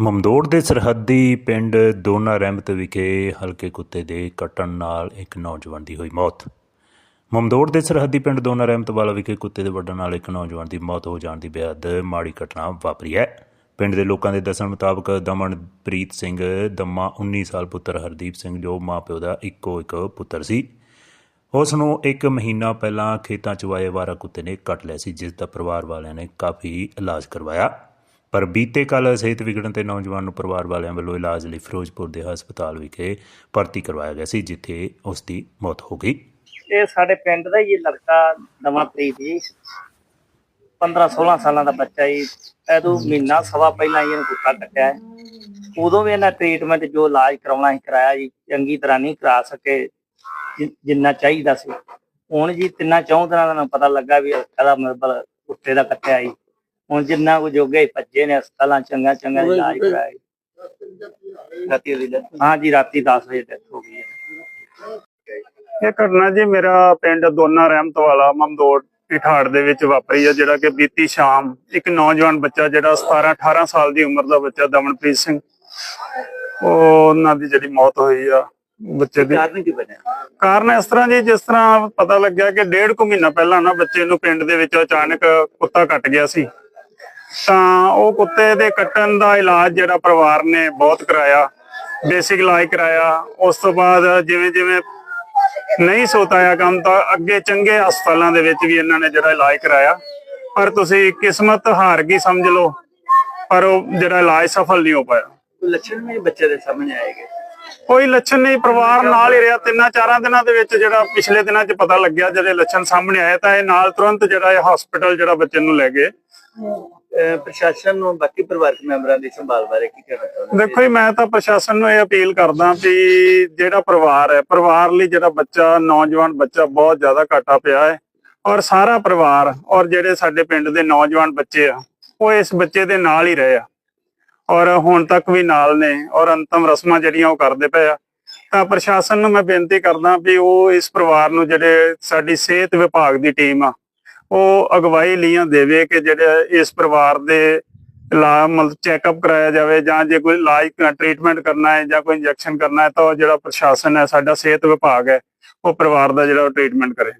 ਮਮਦੋੜ ਦੇ ਸਰਹੱਦੀ ਪਿੰਡ ਦੋਨਾ ਰਹਿਮਤ ਵਿਖੇ ਹਲਕੇ ਕੁੱਤੇ ਦੇ ਕੱਟਣ ਨਾਲ ਇੱਕ ਨੌਜਵਾਨ ਦੀ ਹੋਈ ਮੌਤ। ਮਮਦੋੜ ਦੇ ਸਰਹੱਦੀ ਪਿੰਡ ਦੋਨਾ ਰਹਿਮਤ ਵਾਲਾ ਵਿਖੇ ਕੁੱਤੇ ਦੇ ਵੱਢਣ ਨਾਲ ਇੱਕ ਨੌਜਵਾਨ ਦੀ ਮੌਤ ਹੋ ਜਾਣ ਦੀ ਬੇਹੱਦ ਮਾੜੀ ਘਟਨਾ ਵਾਪਰੀ ਹੈ। ਪਿੰਡ ਦੇ ਲੋਕਾਂ ਦੇ ਦੱਸਣ ਮੁਤਾਬਕ ਦਮਨਪ੍ਰੀਤ ਸਿੰਘ, ਦਮਾ 19 ਸਾਲ ਪੁੱਤਰ ਹਰਦੀਪ ਸਿੰਘ ਜੋ ਮਾਪਿਓ ਦਾ ਇੱਕੋ ਇੱਕ ਪੁੱਤਰ ਸੀ। ਉਸ ਨੂੰ ਇੱਕ ਮਹੀਨਾ ਪਹਿਲਾਂ ਖੇਤਾਂ 'ਚ ਵਾਏ ਵਾਰਾ ਕੁੱਤੇ ਨੇ ਕੱਟ ਲਿਆ ਸੀ, ਜਿਸ ਦਾ ਪਰਿਵਾਰ ਵਾਲਿਆਂ ਨੇ ਕਾਫੀ ਇਲਾਜ ਕਰਵਾਇਆ। ਪਰ ਬੀਤੇ ਕੱਲ ਸਿਹਤ ਵਿਗੜਨ ਤੇ ਨੌਜਵਾਨ ਨੂੰ ਪਰਿਵਾਰ ਵਾਲਿਆਂ ਵੱਲੋਂ ਇਲਾਜ ਲਈ ਫਿਰੋਜ਼ਪੁਰ ਦੇ ਹਸਪਤਾਲ ਵਿਖੇ ਭਰਤੀ ਕਰਵਾਇਆ ਗਿਆ ਸੀ, ਜਿੱਥੇ ਉਸ ਦੀ ਮੌਤ ਹੋ ਗਈ। ਇਹ ਸਾਡੇ ਪਿੰਡ ਦਾ ਹੀ ਇਹ ਲੜਕਾ ਨਵਾਂਪ੍ਰੀਤ ਜੀ 15 16 ਸਾਲਾਂ ਦਾ ਬੱਚਾ ਜੀ। ਐਦੋਂ ਮਹੀਨਾ ਸਵਾ ਪਹਿਲਾਂ ਹੀ ਇਹਨੂੰ ਕੁੱਤਾ ਕੱਟਿਆ। ਉਦੋਂ ਵੀ ਇਹਨਾਂ ਟ੍ਰੀਟਮੈਂਟ ਜੋ ਇਲਾਜ ਕਰਾਉਣਾ ਸੀ ਕਰਾਇਆ ਜੀ, ਚੰਗੀ ਤਰ੍ਹਾਂ ਨਹੀਂ ਕਰਾ ਸਕੇ ਜਿੰਨਾ ਚਾਹੀਦਾ ਸੀ। ਹੁਣ ਜੀ ਤਿੰਨਾਂ ਚੌਂ ਦਿਨਾਂ ਦਾ ਪਤਾ ਲੱਗਾ ਵੀ ਇਹਦਾ ਮਤਲਬ ਕੁੱਤੇ ਦਾ ਕੱਟਿਆ ਜੀ। ਹੁਣ ਜਿੰਨਾ ਕੁ ਜੋਗੇ ਭੱਜੇ ਨੇ ਹਸਪਤਾਲਾਂ ਚੰਗਾ ਚੰਗਾ ਇਲਾਜ ਕਰਾਇਆ ਜੀ। ਰਾਤੀ ਦੀ ਹਾਂ ਜੀ ਰਾਤੀ 10 ਵਜੇ ਡੈਥ ਹੋ ਗਈ ਹੈ। ਇਹ ਘਟਨਾ ਜੀ ਮੇਰਾ ਪਿੰਡ ਦੋਨਾ ਰਹਿਮਤ ਵਾਲਾ ਮਮਦੋੜ ਇਠਾੜ ਦੇ ਵਿੱਚ ਵਾਪਰੀ ਆ ਜਿਹੜਾ ਕਿ ਬੀਤੀ ਸ਼ਾਮ ਇੱਕ ਨੌਜਵਾਨ ਬੱਚਾ ਜਿਹੜਾ 17 18 ਸਾਲ ਦੀ ਉਮਰ ਦਾ ਬੱਚਾ ਦਮਨਪ੍ਰੀਤ ਸਿੰਘ ਉਹ ਉਹਨਾਂ ਦੀ ਜਿਹੜੀ ਮੌਤ ਹੋਈ ਆ ਬੱਚੇ ਦੀ। ਕਾਰਨ ਕੀ ਬਣਿਆ? ਕਾਰਨ ਇਸ ਤਰ੍ਹਾਂ ਜੀ ਜਿਸ ਤਰ੍ਹਾਂ ਪਤਾ ਲੱਗਿਆ ਕਿ ਡੇਢ ਕੁ ਮਹੀਨਾ ਪਹਿਲਾਂ ਨਾ ਬੱਚੇ ਨੂੰ ਪਿੰਡ ਦੇ ਵਿੱਚ ਅਚਾਨਕ ਕੁੱਤਾ ਕੱਟ ਗਿਆ ਸੀ। ਤਾਂ ਉਹ ਕੁੱਤੇ ਦੇ ਕੱਟਣ ਦਾ ਇਲਾਜ ਜਿਹੜਾ ਪਰਿਵਾਰ ਨੇ ਬਹੁਤ ਕਰਾਇਆ ਬੇਸਿਕ ਇਲਾਜ ਕਰਾਇਆ। ਉਸ ਤੋਂ ਬਾਅਦ ਜਿਵੇਂ ਜਿਵੇਂ ਨਹੀਂ ਸੋਤਾਇਆ ਕੰਮ ਤਾਂ ਅੱਗੇ ਚੰਗੇ ਹਸਪਤਾਲਾਂ ਦੇ ਵਿੱਚ ਵੀ ਇਹਨਾਂ ਨੇ ਜਿਹੜਾ ਇਲਾਜ ਕਰਾਇਆ। ਪਰ ਤੁਸੀਂ ਕਿਸਮਤ ਹਾਰ ਗਈ ਸਮਝ ਲਓ ਪਰ ਉਹ ਜਿਹੜਾ ਇਲਾਜ ਸਫਲ ਨਹੀਂ ਹੋ ਪਾਇਆ। ਲੱਛਣ ਵੀ ਬੱਚੇ ਦੇ ਸਾਹਮਣੇ ਆਏਗੇ ਕੋਈ ਲੱਛਣ ਨਹੀਂ ਪਰਿਵਾਰ ਨਾਲ ਹੀ ਰਿਹਾ। ਤਿੰਨਾਂ ਚਾਰਾਂ ਦਿਨਾਂ ਦੇ ਵਿੱਚ ਜਿਹੜਾ ਪਿਛਲੇ ਦਿਨਾਂ 'ਚ ਪਤਾ ਲੱਗਿਆ ਜਿਹੜੇ ਲੱਛਣ ਸਾਹਮਣੇ ਆਏ ਤਾਂ ਇਹ ਨਾਲ ਤੁਰੰਤ ਜਿਹੜਾ ਇਹ ਹਸਪੀਟਲ ਜਿਹੜਾ ਬੱਚੇ ਨੂੰ ਲੈ ਗਏ। ਪ੍ਰਸ਼ਾਸਨ ਨੂੰ ਬਾਕੀ ਪਰਿਵਾਰਕ ਮੈਂਬਰਾਂ ਦੀ ਸੰਭਾਲ ਬਾਰੇ ਕੀ ਕਹਿਣਾ ਚਾਹੁੰਦੇ ਦੇਖੋ ਜੀ, ਮੈਂ ਤਾਂ ਪ੍ਰਸ਼ਾਸਨ ਨੂੰ ਇਹ ਅਪੀਲ ਕਰਦਾ ਵੀ ਜਿਹੜਾ ਪਰਿਵਾਰ ਹੈ, ਪਰਿਵਾਰ ਲਈ ਜਿਹੜਾ ਬੱਚਾ, ਨੌਜਵਾਨ ਬੱਚਾ ਬਹੁਤ ਜ਼ਿਆਦਾ ਘਾਟਾ ਪਿਆ ਹੈ ਔਰ ਸਾਰਾ ਪਰਿਵਾਰ ਔਰ ਜਿਹੜੇ ਸਾਡੇ ਪਿੰਡ ਦੇ ਨੌਜਵਾਨ ਬੱਚੇ ਆ, ਉਹ ਇਸ ਬੱਚੇ ਦੇ ਨਾਲ ਹੀ ਰਹੇ ਆ ਔਰ ਹੁਣ ਤੱਕ ਵੀ ਨਾਲ ਨੇ ਔਰ ਅੰਤਮ ਰਸਮਾਂ ਜਿਹੜੀਆਂ ਉਹ ਕਰਦੇ ਪਏ ਆ। ਤਾਂ ਪ੍ਰਸ਼ਾਸਨ ਨੂੰ ਮੈਂ ਬੇਨਤੀ ਕਰਦਾ ਵੀ ਉਹ ਇਸ ਪਰਿਵਾਰ ਨੂੰ ਜਿਹੜੇ ਸਾਡੀ ਸਿਹਤ ਵਿਭਾਗ ਦੀ ਟੀਮ ਆ ਉਹ ਅਗਵਾਈ ਲੀਆਂ ਦੇਵੇ ਕਿ ਜਿਹੜੇ ਇਸ ਪਰਿਵਾਰ ਦੇ ਲਾ ਮਤਲਬ ਚੈੱਕਅਪ ਕਰਾਇਆ ਜਾਵੇ ਜਾਂ ਜੇ ਕੋਈ ਇਲਾਜ ਟ੍ਰੀਟਮੈਂਟ ਕਰਨਾ ਹੈ ਜਾਂ ਕੋਈ ਇੰਜੈਕਸ਼ਨ ਕਰਨਾ ਹੈ ਤਾਂ ਉਹ ਜਿਹੜਾ ਪ੍ਰਸ਼ਾਸਨ ਹੈ, ਸਾਡਾ ਸਿਹਤ ਵਿਭਾਗ ਹੈ, ਉਹ ਪਰਿਵਾਰ ਦਾ ਜਿਹੜਾ ਟ੍ਰੀਟਮੈਂਟ ਕਰੇ।